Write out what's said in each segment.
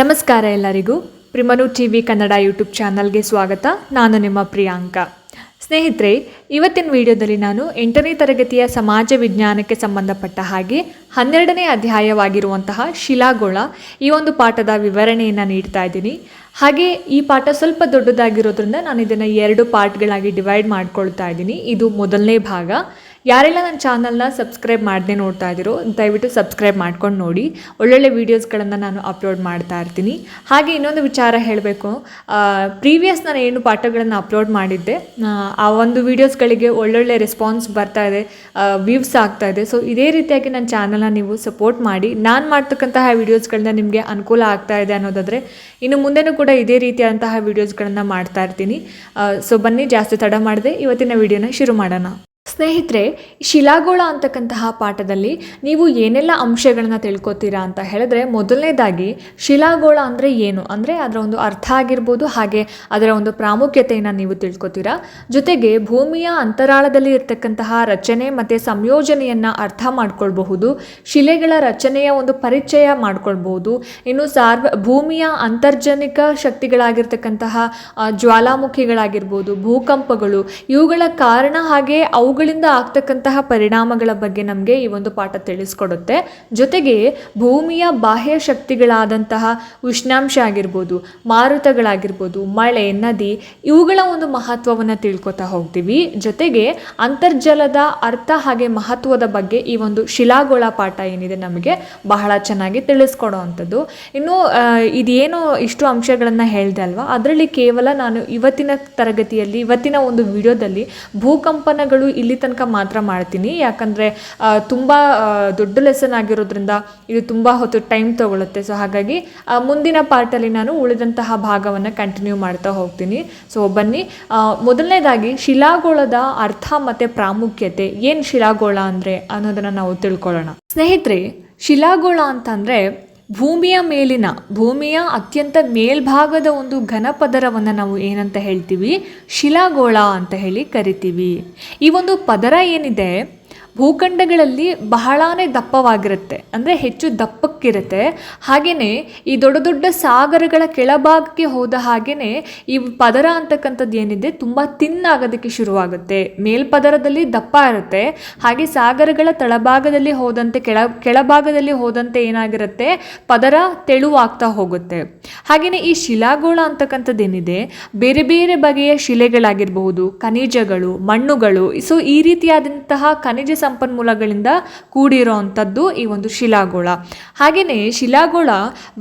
ನಮಸ್ಕಾರ ಎಲ್ಲರಿಗೂ. ಪ್ರಿಮನು ಟಿ ವಿ ಕನ್ನಡ ಯೂಟ್ಯೂಬ್ ಚಾನಲ್ಗೆ ಸ್ವಾಗತ. ನಾನು ನಿಮ್ಮ ಪ್ರಿಯಾಂಕ. ಸ್ನೇಹಿತರೆ, ಇವತ್ತಿನ ವಿಡಿಯೋದಲ್ಲಿ ನಾನು ಎಂಟನೇ ತರಗತಿಯ ಸಮಾಜ ವಿಜ್ಞಾನಕ್ಕೆ ಸಂಬಂಧಪಟ್ಟ ಹಾಗೆ ಹನ್ನೆರಡನೇ ಅಧ್ಯಾಯವಾಗಿರುವಂತಹ ಶಿಲಾಗೋಳ ಈ ಒಂದು ಪಾಠದ ವಿವರಣೆಯನ್ನು ನೀಡ್ತಾ ಇದ್ದೀನಿ. ಹಾಗೆ ಈ ಪಾಠ ಸ್ವಲ್ಪ ದೊಡ್ಡದಾಗಿರೋದ್ರಿಂದ ನಾನು ಇದನ್ನು ಎರಡು ಪಾರ್ಟ್ಗಳಾಗಿ ಡಿವೈಡ್ ಮಾಡ್ಕೊಳ್ತಾ ಇದ್ದೀನಿ. ಇದು ಮೊದಲನೇ ಭಾಗ. ಯಾರೆಲ್ಲ ನನ್ನ ಚಾನಲ್ನ ಸಬ್ಸ್ಕ್ರೈಬ್ ಮಾಡದೆ ನೋಡ್ತಾ ಇದ್ದೀರೋ ದಯವಿಟ್ಟು ಸಬ್ಸ್ಕ್ರೈಬ್ ಮಾಡ್ಕೊಂಡು ನೋಡಿ. ಒಳ್ಳೊಳ್ಳೆ ವೀಡಿಯೋಸ್ಗಳನ್ನು ನಾನು ಅಪ್ಲೋಡ್ ಮಾಡ್ತಾ ಇರ್ತೀನಿ. ಹಾಗೆ ಇನ್ನೊಂದು ವಿಚಾರ ಹೇಳಬೇಕು. ಪ್ರೀವಿಯಸ್ ನಾನು ಏನು ಪಾಠಗಳನ್ನು ಅಪ್ಲೋಡ್ ಮಾಡಿದ್ದೆ ಆ, ಒಂದು ವೀಡಿಯೋಸ್ಗಳಿಗೆ ಒಳ್ಳೊಳ್ಳೆ ರೆಸ್ಪಾನ್ಸ್ ಬರ್ತಾ ಇದೆ ವ್ಯೂವ್ಸ್ ಆಗ್ತಾ ಇದೆ. ಸೊ ಇದೇ ರೀತಿಯಾಗಿ ನನ್ನ ಚಾನಲ್ನ ನೀವು ಸಪೋರ್ಟ್ ಮಾಡಿ. ನಾನು ಮಾಡ್ತಕ್ಕಂತಹ ವೀಡಿಯೋಸ್ಗಳನ್ನ ನಿಮಗೆ ಅನುಕೂಲ ಆಗ್ತಾ ಇದೆ ಅನ್ನೋದಾದರೆ ಇನ್ನು ಮುಂದೆನೂ ಕೂಡ ಇದೇ ರೀತಿಯಾದಂತಹ ವೀಡಿಯೋಸ್ಗಳನ್ನು ಮಾಡ್ತಾ ಇರ್ತೀನಿ. ಸೊ ಬನ್ನಿ ಜಾಸ್ತಿ ತಡ ಮಾಡದೆ ಇವತ್ತಿನ ವಿಡಿಯೋನ ಶುರು ಮಾಡೋಣ. ಸ್ನೇಹಿತರೆ, ಶಿಲಾಗೋಳ ಅಂತಕ್ಕಂತಹ ಪಾಠದಲ್ಲಿ ನೀವು ಏನೆಲ್ಲ ಅಂಶಗಳನ್ನ ತಿಳ್ಕೊತೀರಾ ಅಂತ ಹೇಳಿದ್ರೆ ಮೊದಲನೇದಾಗಿ ಶಿಲಾಗೋಳ ಅಂದರೆ ಏನು? ಅಂದರೆ ಅದರ ಒಂದು ಅರ್ಥ ಆಗಿರ್ಬೋದು, ಹಾಗೆ ಅದರ ಒಂದು ಪ್ರಾಮುಖ್ಯತೆಯನ್ನು ನೀವು ತಿಳ್ಕೊತೀರಾ? ಜೊತೆಗೆ ಭೂಮಿಯ ಅಂತರಾಳದಲ್ಲಿ ಇರ್ತಕ್ಕಂತಹ ರಚನೆ ಮತ್ತು ಸಂಯೋಜನೆಯನ್ನು ಅರ್ಥ ಮಾಡ್ಕೊಳ್ಬಹುದು, ಶಿಲೆಗಳ ರಚನೆಯ ಒಂದು ಪರಿಚಯ ಮಾಡ್ಕೊಳ್ಬಹುದು, ಇನ್ನು ಸಾರ್ವ, ಭೂಮಿಯ ಅಂತರ್ಜನಿಕ ಶಕ್ತಿಗಳಾಗಿರ್ತಕ್ಕಂತಹ ಜ್ವಾಲಾಮುಖಿಗಳಾಗಿರ್ಬೋದು, ಭೂಕಂಪಗಳು ಇವುಗಳ ಕಾರಣ ಹಾಗೆ ಅವುಗಳಿಂದ ಆಗ್ತಕ್ಕಂತಹ ಪರಿಣಾಮಗಳ ಬಗ್ಗೆ ನಮಗೆ ಈ ಒಂದು ಪಾಠ ತಿಳಿಸ್ಕೊಡುತ್ತೆ. ಜೊತೆಗೆ ಭೂಮಿಯ ಬಾಹ್ಯ ಶಕ್ತಿಗಳಾದಂತಹ ಉಷ್ಣಾಂಶ ಆಗಿರ್ಬೋದು, ಮಾರುತಗಳಾಗಿರ್ಬೋದು, ಮಳೆ, ನದಿ, ಇವುಗಳ ಒಂದು ಮಹತ್ವವನ್ನು ತಿಳ್ಕೊತಾ ಹೋಗ್ತೀವಿ. ಜೊತೆಗೆ ಅಂತರ್ಜಲದ ಅರ್ಥ ಹಾಗೆ ಮಹತ್ವದ ಬಗ್ಗೆ ಈ ಒಂದು ಶಿಲಾಗೋಳ ಪಾಠ ಏನಿದೆ ನಮಗೆ ಬಹಳ ಚೆನ್ನಾಗಿ ತಿಳಿಸ್ಕೊಡೋ ಅಂಥದ್ದು. ಇನ್ನು ಇದೇನು ಇಷ್ಟು ಅಂಶಗಳನ್ನು ಹೇಳಿದೆ ಅಲ್ವಾ? ಅದರಲ್ಲಿ ಕೇವಲ ನಾನು ಇವತ್ತಿನ ತರಗತಿಯಲ್ಲಿ, ಇವತ್ತಿನ ಒಂದು ವಿಡಿಯೋದಲ್ಲಿ ಭೂಕಂಪನಗಳು ಇಲ್ಲಿ ತನಕ ಮಾತ್ರ ಮಾಡ್ತೀನಿ. ಯಾಕಂದರೆ ತುಂಬ ದೊಡ್ಡ ಲೆಸನ್ ಆಗಿರೋದ್ರಿಂದ ಇದು ತುಂಬ ಹೊತ್ತು ಟೈಮ್ ತೊಗೊಳುತ್ತೆ. ಸೊ ಹಾಗಾಗಿ ಮುಂದಿನ ಪಾರ್ಟಲ್ಲಿ ನಾನು ಉಳಿದಂತಹ ಭಾಗವನ್ನು ಕಂಟಿನ್ಯೂ ಮಾಡ್ತಾ ಹೋಗ್ತೀನಿ. ಸೊ ಬನ್ನಿ. ಮೊದಲನೇದಾಗಿ, ಶಿಲಾಗೋಳದ ಅರ್ಥ ಮತ್ತು ಪ್ರಾಮುಖ್ಯತೆ. ಏನು ಶಿಲಾಗೋಳ ಅಂದರೆ ಅನ್ನೋದನ್ನು ನಾವು ತಿಳ್ಕೊಳ್ಳೋಣ. ಸ್ನೇಹಿತರೆ, ಶಿಲಾಗೋಳ ಅಂತಂದರೆ ಭೂಮಿಯ ಮೇಲಿನ, ಭೂಮಿಯ ಅತ್ಯಂತ ಮೇಲ್ಭಾಗದ ಒಂದು ಘನ ಪದರವನ್ನು ನಾವು ಏನಂತ ಹೇಳ್ತೀವಿ? ಶಿಲಾಗೋಳ ಅಂತ ಹೇಳಿ ಕರಿತೀವಿ. ಈ ಒಂದು ಪದರ ಏನಿದೆ? ಭೂಖಂಡಗಳಲ್ಲಿ ಬಹಳಾನೇ ದಪ್ಪವಾಗಿರುತ್ತೆ, ಅಂದರೆ ಹೆಚ್ಚು ದಪ್ಪಕ್ಕಿರುತ್ತೆ. ಹಾಗೆಯೇ ಈ ದೊಡ್ಡ ದೊಡ್ಡ ಸಾಗರಗಳ ಕೆಳಭಾಗಕ್ಕೆ ಹೋದ ಹಾಗೆಯೇ ಈ ಪದರ ಅಂತಕ್ಕಂಥದ್ದು ಏನಿದೆ, ತುಂಬ ತಿನ್ನಾಗೋದಕ್ಕೆ ಶುರುವಾಗುತ್ತೆ. ಮೇಲ್ಪದರದಲ್ಲಿ ದಪ್ಪ ಇರುತ್ತೆ, ಹಾಗೆ ಸಾಗರಗಳ ತಳಭಾಗದಲ್ಲಿ ಹೋದಂತೆ, ಕೆಳ, ಕೆಳಭಾಗದಲ್ಲಿ ಹೋದಂತೆ ಏನಾಗಿರುತ್ತೆ, ಪದರ ತೆಳುವಾಗ್ತಾ ಹೋಗುತ್ತೆ. ಹಾಗೆಯೇ ಈ ಶಿಲಾಗೋಳ ಅಂತಕ್ಕಂಥದ್ದು ಏನಿದೆ, ಬೇರೆ ಬೇರೆ ಬಗೆಯ ಶಿಲೆಗಳಾಗಿರಬಹುದು, ಖನಿಜಗಳು, ಮಣ್ಣುಗಳು ಸೊ ಈ ರೀತಿಯಾದಂತಹ ಖನಿಜ ಸಂಪನ್ಮೂಲಗಳಿಂದ ಕೂಡಿರೋ ಈ ಒಂದು ಶಿಲಾಗೋಳ. ಹಾಗೆಯೇ ಶಿಲಾಗೋಳ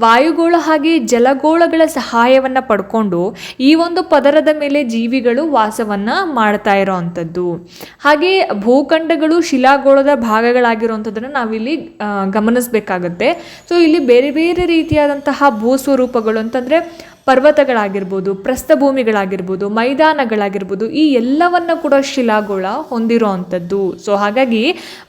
ವಾಯುಗೋಳ ಹಾಗೆ ಜಲಗೋಳಗಳ ಸಹಾಯವನ್ನು ಪಡ್ಕೊಂಡು ಈ ಒಂದು ಪದರದ ಮೇಲೆ ಜೀವಿಗಳು ವಾಸವನ್ನು ಮಾಡ್ತಾ ಇರೋ ಅಂಥದ್ದು. ಹಾಗೆ ಭೂಖಂಡಗಳು ಶಿಲಾಗೋಳದ ಭಾಗಗಳಾಗಿರುವಂಥದ್ದನ್ನು ನಾವಿಲ್ಲಿ ಗಮನಿಸಬೇಕಾಗತ್ತೆ. ಸೊ ಇಲ್ಲಿ ಬೇರೆ ಬೇರೆ ರೀತಿಯಾದಂತಹ ಭೂಸ್ವರೂಪಗಳು ಅಂತಂದರೆ ಪರ್ವತಗಳಾಗಿರ್ಬೋದು, ಪ್ರಸ್ಥಭೂಮಿಗಳಾಗಿರ್ಬೋದು, ಮೈದಾನಗಳಾಗಿರ್ಬೋದು, ಈ ಎಲ್ಲವನ್ನ ಕೂಡ ಶಿಲಾಗೋಳ ಹೊಂದಿರೋ ಅಂಥದ್ದು ಸೊ ಹಾಗಾಗಿ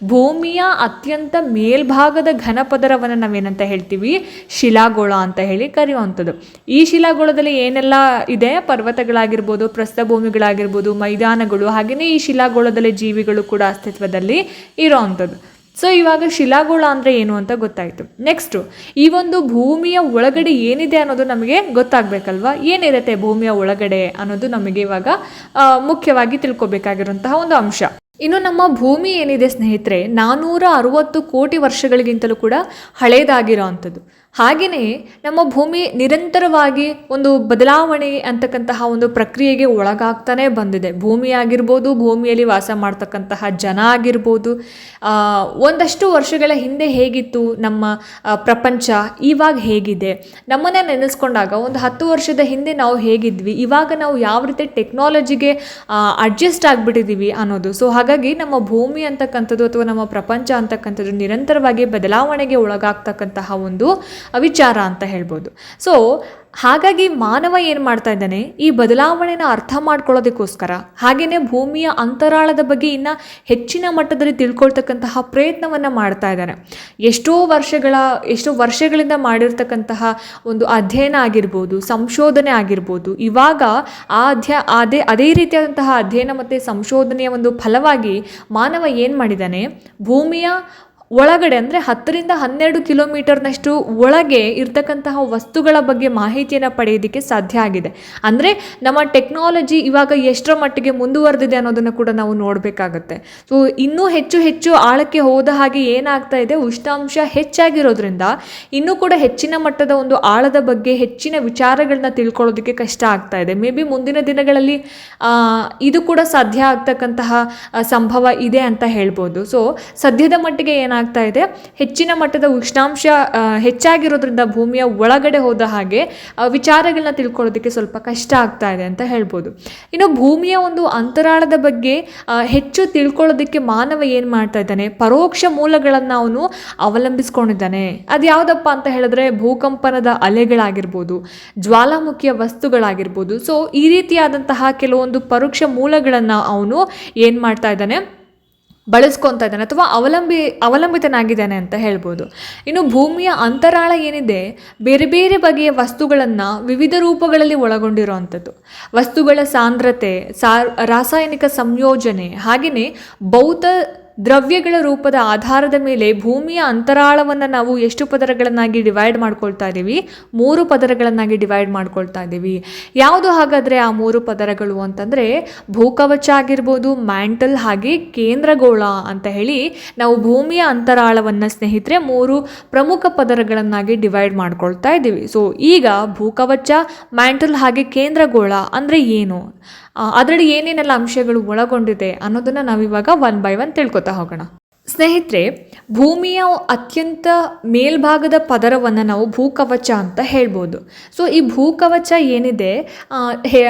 ಭೂಮಿಯ ಅತ್ಯಂತ ಮೇಲ್ಭಾಗದ ಘನಪದರವನ್ನು ನಾವೇನಂತ ಹೇಳ್ತೀವಿ? ಶಿಲಾಗೋಳ ಅಂತ ಹೇಳಿ ಕರೆಯುವಂಥದ್ದು. ಈ ಶಿಲಾಗೋಳದಲ್ಲಿ ಏನೆಲ್ಲ ಇದೆ? ಪರ್ವತಗಳಾಗಿರ್ಬೋದು, ಪ್ರಸ್ಥಭೂಮಿಗಳಾಗಿರ್ಬೋದು, ಮೈದಾನಗಳು ಹಾಗೆಯೇ ಈ ಶಿಲಾಗೋಳದಲ್ಲಿ ಜೀವಿಗಳು ಕೂಡ ಅಸ್ತಿತ್ವದಲ್ಲಿ ಇರೋ ಅಂಥದ್ದು ಸೊ ಇವಾಗ ಶಿಲಾಗೋಳ ಅಂದರೆ ಏನು ಅಂತ ಗೊತ್ತಾಯಿತು. ನೆಕ್ಸ್ಟು ಈ ಒಂದು ಭೂಮಿಯ ಒಳಗಡೆ ಏನಿದೆ ಅನ್ನೋದು ನಮಗೆ ಗೊತ್ತಾಗಬೇಕಲ್ವಾ? ಏನಿರುತ್ತೆ ಭೂಮಿಯ ಒಳಗಡೆ ಅನ್ನೋದು ನಮಗೆ ಇವಾಗ ಮುಖ್ಯವಾಗಿ ತಿಳ್ಕೊಬೇಕಾಗಿರುವಂತಹ ಒಂದು ಅಂಶ. ಇನ್ನು ನಮ್ಮ ಭೂಮಿ ಏನಿದೆ ಸ್ನೇಹಿತರೆ ನಾನ್ನೂರ ಅರುವತ್ತು ಕೋಟಿ ವರ್ಷಗಳಿಗಿಂತಲೂ ಕೂಡ ಹಳೇದಾಗಿರೋ ಅಂಥದ್ದು ಹಾಗೆಯೇ ನಮ್ಮ ಭೂಮಿ ನಿರಂತರವಾಗಿ ಒಂದು ಬದಲಾವಣೆ ಅಂತಕ್ಕಂತಹ ಒಂದು ಪ್ರಕ್ರಿಯೆಗೆ ಒಳಗಾಗ್ತಾನೆ ಬಂದಿದೆ. ಭೂಮಿ ಆಗಿರ್ಬೋದು, ಭೂಮಿಯಲ್ಲಿ ವಾಸ ಮಾಡ್ತಕ್ಕಂತಹ ಜನ ಆಗಿರ್ಬೋದು. ಒಂದಷ್ಟು ವರ್ಷಗಳ ಹಿಂದೆ ಹೇಗಿತ್ತು ನಮ್ಮ ಪ್ರಪಂಚ? ಇವಾಗ ಹೇಗಿದೆ? ನಮ್ಮನ್ನೇ ನೆನೆಸ್ಕೊಂಡಾಗ ಒಂದು ಹತ್ತು ವರ್ಷದ ಹಿಂದೆ ನಾವು ಹೇಗಿದ್ವಿ? ಇವಾಗ ನಾವು ಯಾವ ರೀತಿ ಟೆಕ್ನಾಲಜಿಗೆ ಅಡ್ಜಸ್ಟ್ ಆಗಿಬಿಟ್ಟಿದ್ದೀವಿ ಅನ್ನೋದು. ಸೊ, ಹಾಗಾಗಿ ನಮ್ಮ ಭೂಮಿ ಅಂತಕ್ಕಂಥದ್ದು ಅಥವಾ ನಮ್ಮ ಪ್ರಪಂಚ ಅಂತಕ್ಕಂಥದ್ದು ನಿರಂತರವಾಗಿ ಬದಲಾವಣೆಗೆ ಒಳಗಾಗ್ತಕ್ಕಂತಹ ಒಂದು ವಿಚಾರ ಅಂತ ಹೇಳ್ಬೋದು. ಸೊ ಹಾಗಾಗಿ ಮಾನವ ಏನು ಮಾಡ್ತಾ ಇದ್ದಾನೆ? ಈ ಬದಲಾವಣೆನ ಅರ್ಥ ಮಾಡ್ಕೊಳ್ಳೋದಕ್ಕೋಸ್ಕರ ಹಾಗೆಯೇ ಭೂಮಿಯ ಅಂತರಾಳದ ಬಗ್ಗೆ ಇನ್ನು ಹೆಚ್ಚಿನ ಮಟ್ಟದಲ್ಲಿ ತಿಳ್ಕೊಳ್ತಕ್ಕಂತಹ ಪ್ರಯತ್ನವನ್ನು ಮಾಡ್ತಾ ಇದ್ದಾನೆ. ಎಷ್ಟೋ ವರ್ಷಗಳ, ಎಷ್ಟೋ ವರ್ಷಗಳಿಂದ ಮಾಡಿರ್ತಕ್ಕಂತಹ ಒಂದು ಅಧ್ಯಯನ ಆಗಿರ್ಬೋದು, ಸಂಶೋಧನೆ ಆಗಿರ್ಬೋದು, ಇವಾಗ ಆ ಅಧ್ಯ, ಅದೇ ಅದೇ ರೀತಿಯಾದಂತಹ ಅಧ್ಯಯನ ಮತ್ತು ಸಂಶೋಧನೆಯ ಒಂದು ಫಲವಾಗಿ ಮಾನವ ಏನು ಮಾಡಿದ್ದಾನೆ? ಭೂಮಿಯ ಒಳಗಡೆ ಅಂದರೆ ಹತ್ತರಿಂದ ಹನ್ನೆರಡು ಕಿಲೋಮೀಟರ್ನಷ್ಟು ಒಳಗೆ ಇರ್ತಕ್ಕಂತಹ ವಸ್ತುಗಳ ಬಗ್ಗೆ ಮಾಹಿತಿಯನ್ನು ಪಡೆಯೋದಕ್ಕೆ ಸಾಧ್ಯ ಆಗಿದೆ. ಅಂದರೆ ನಮ್ಮ ಟೆಕ್ನಾಲಜಿ ಇವಾಗ ಎಷ್ಟರ ಮಟ್ಟಿಗೆ ಮುಂದುವರೆದಿದೆ ಅನ್ನೋದನ್ನು ಕೂಡ ನಾವು ನೋಡಬೇಕಾಗತ್ತೆ. ಸೊ ಇನ್ನೂ ಹೆಚ್ಚು ಹೆಚ್ಚು ಆಳಕ್ಕೆ ಹೋದ ಹಾಗೆ ಏನಾಗ್ತಾ ಇದೆ, ಉಷ್ಣಾಂಶ ಹೆಚ್ಚಾಗಿರೋದ್ರಿಂದ ಇನ್ನೂ ಕೂಡ ಹೆಚ್ಚಿನ ಮಟ್ಟದ ಒಂದು ಆಳದ ಬಗ್ಗೆ ಹೆಚ್ಚಿನ ವಿಚಾರಗಳನ್ನ ತಿಳ್ಕೊಳ್ಳೋದಕ್ಕೆ ಕಷ್ಟ ಆಗ್ತಾ ಇದೆ. ಮೇ ಬಿ ಮುಂದಿನ ದಿನಗಳಲ್ಲಿ ಇದು ಕೂಡ ಸಾಧ್ಯ ಆಗ್ತಕ್ಕಂತಹ ಸಂಭವ ಇದೆ ಅಂತ ಹೇಳ್ಬೋದು. ಸೊ ಸದ್ಯದ ಮಟ್ಟಿಗೆ ಏನಾಗ್ತಾ ಇದೆ? ಹೆಚ್ಚಿನ ಮಟ್ಟದ ಉಷ್ಣಾಂಶ ಹೆಚ್ಚಾಗಿರೋದ್ರಿಂದ ಭೂಮಿಯ ಒಳಗಡೆ ಹೋದ ಹಾಗೆ ವಿಚಾರಗಳನ್ನ ತಿಳ್ಕೊಳ್ಳೋದಕ್ಕೆ ಸ್ವಲ್ಪ ಕಷ್ಟ ಆಗ್ತಾ ಇದೆ ಅಂತ ಹೇಳ್ಬೋದು. ಇನ್ನು ಭೂಮಿಯ ಒಂದು ಅಂತರಾಳದ ಬಗ್ಗೆ ಹೆಚ್ಚು ತಿಳ್ಕೊಳ್ಳೋದಕ್ಕೆ ಮಾನವ ಏನು ಮಾಡ್ತಾ ಇದ್ದಾನೆ? ಪರೋಕ್ಷ ಮೂಲಗಳನ್ನು ಅವನು ಅವಲಂಬಿಸ್ಕೊಂಡಿದ್ದಾನೆ. ಅದು ಯಾವುದಪ್ಪ ಅಂತ ಹೇಳಿದ್ರೆ ಭೂಕಂಪನದ ಅಲೆಗಳಾಗಿರ್ಬೋದು, ಜ್ವಾಲಾಮುಖಿಯ ವಸ್ತುಗಳಾಗಿರ್ಬೋದು. ಸೊ ಈ ರೀತಿಯಾದಂತಹ ಕೆಲವೊಂದು ಪರೋಕ್ಷ ಮೂಲಗಳನ್ನು ಅವನು ಏನು ಮಾಡ್ತಾ ಇದ್ದಾನೆ? ಬಳಸ್ಕೊತಾ ಇದ್ದಾನೆ ಅಥವಾ ಅವಲಂಬಿ, ಅವಲಂಬಿತನಾಗಿದ್ದಾನೆ ಅಂತ ಹೇಳ್ಬೋದು. ಇನ್ನು ಭೂಮಿಯ ಅಂತರಾಳ ಏನಿದೆ? ಬೇರೆ ಬೇರೆ ಬಗೆಯ ವಸ್ತುಗಳನ್ನು ವಿವಿಧ ರೂಪಗಳಲ್ಲಿ ಒಳಗೊಂಡಿರುವಂಥದ್ದು. ವಸ್ತುಗಳ ಸಾಂದ್ರತೆ ಸಾ ರಾಸಾಯನಿಕ ಸಂಯೋಜನೆ, ಹಾಗೆಯೇ ಭೌತ ದ್ರವ್ಯಗಳ ರೂಪದ ಆಧಾರದ ಮೇಲೆ ಭೂಮಿಯ ಅಂತರಾಳವನ್ನು ನಾವು ಎಷ್ಟು ಪದರಗಳನ್ನಾಗಿ ಡಿವೈಡ್ ಮಾಡ್ಕೊಳ್ತಾ ಇದ್ದೀವಿ ಮೂರು ಪದರಗಳನ್ನಾಗಿ ಡಿವೈಡ್ ಮಾಡ್ಕೊಳ್ತಾ ಇದ್ದೀವಿ ಯಾವುದು ಹಾಗಾದರೆ ಆ ಮೂರು ಪದರಗಳು ಅಂತಂದರೆ ಭೂಕವಚ ಆಗಿರ್ಬೋದು ಮ್ಯಾಂಟಲ್ ಹಾಗೆ ಕೇಂದ್ರಗೋಳ ಅಂತ ಹೇಳಿ ನಾವು ಭೂಮಿಯ ಅಂತರಾಳವನ್ನು ಸ್ನೇಹಿತರೆ ಮೂರು ಪ್ರಮುಖ ಪದರಗಳನ್ನಾಗಿ ಡಿವೈಡ್ ಮಾಡ್ಕೊಳ್ತಾ ಇದ್ದೀವಿ ಸೊ ಈಗ ಭೂಕವಚ ಮ್ಯಾಂಟಲ್ ಹಾಗೆ ಕೇಂದ್ರಗೋಳ ಅಂದರೆ ಏನು? ಅದರಲ್ಲಿ ಏನೇನೆಲ್ಲ ಅಂಶಗಳು ಒಳಗೊಂಡಿದೆ ಅನ್ನೋದನ್ನು ನಾವಿವಾಗ ಒನ್ ಬೈ ಒನ್ ತಿಳ್ಕೊತಾ ಹೋಗೋಣ. ಸ್ನೇಹಿತರೆ, ಭೂಮಿಯ ಅತ್ಯಂತ ಮೇಲ್ಭಾಗದ ಪದರವನ್ನು ನಾವು ಭೂಕವಚ ಅಂತ ಹೇಳ್ಬೋದು. ಸೊ, ಈ ಭೂಕವಚ ಏನಿದೆ